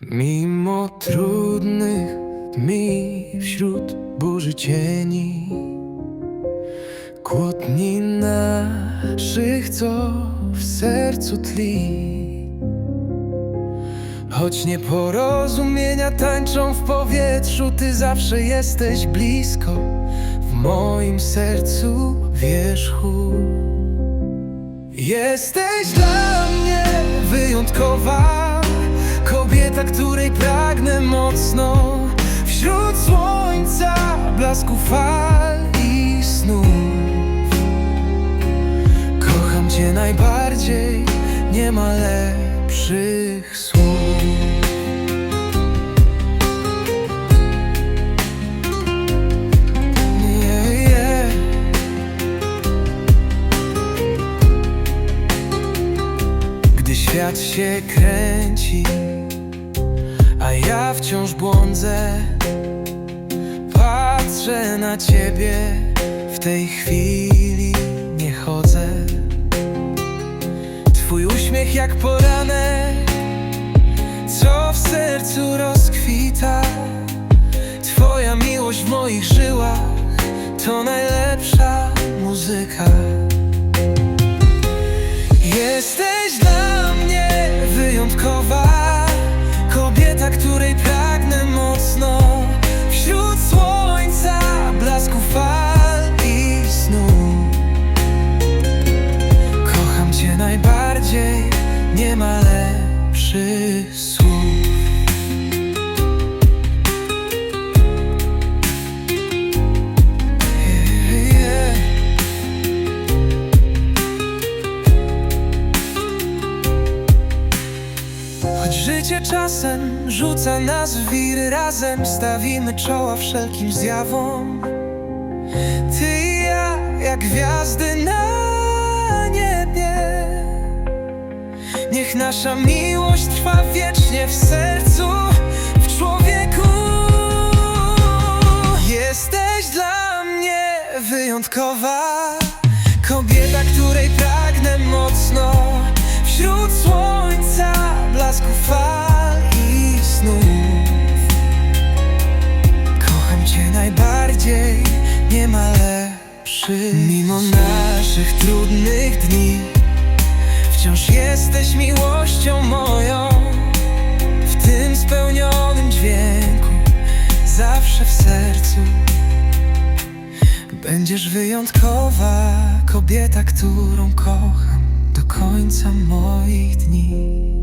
Mimo trudnych dni wśród burzy cieni Kłótni naszych, co w sercu tli. Choć nieporozumienia tańczą w powietrzu Ty zawsze jesteś blisko W moim sercu wierzchu. Jesteś dla mnie wyjątkowa Kobieta, której pragnę mocno. Wśród słońca, blasku fal i snów Kocham Cię najbardziej, nie ma lepszych słów. Świat się kręci, a ja wciąż błądzę, patrzę na ciebie, w tej chwili nie chodzę. Twój uśmiech jak poranek, co w sercu rozkwita. Twoja miłość w moich żyłach to najlepsza muzyka. Ma lepszych słów. Choć życie czasem rzuca nas w wiry Razem stawimy czoła wszelkim zjawom Ty i ja, jak gwiazdy na niebie Niech nasza miłość trwa wiecznie w sercu, w człowieku. Jesteś dla mnie wyjątkowa. Kobieta, której pragnę mocno. Wśród słońca, blasku fal i snów Kocham Cię najbardziej, nie ma Mimo naszych trudnych dni Wciąż jesteś miłością moją W tym spełnionym dźwięku Zawsze w sercu Będziesz wyjątkowa Kobieta, którą kocham Do końca moich dni.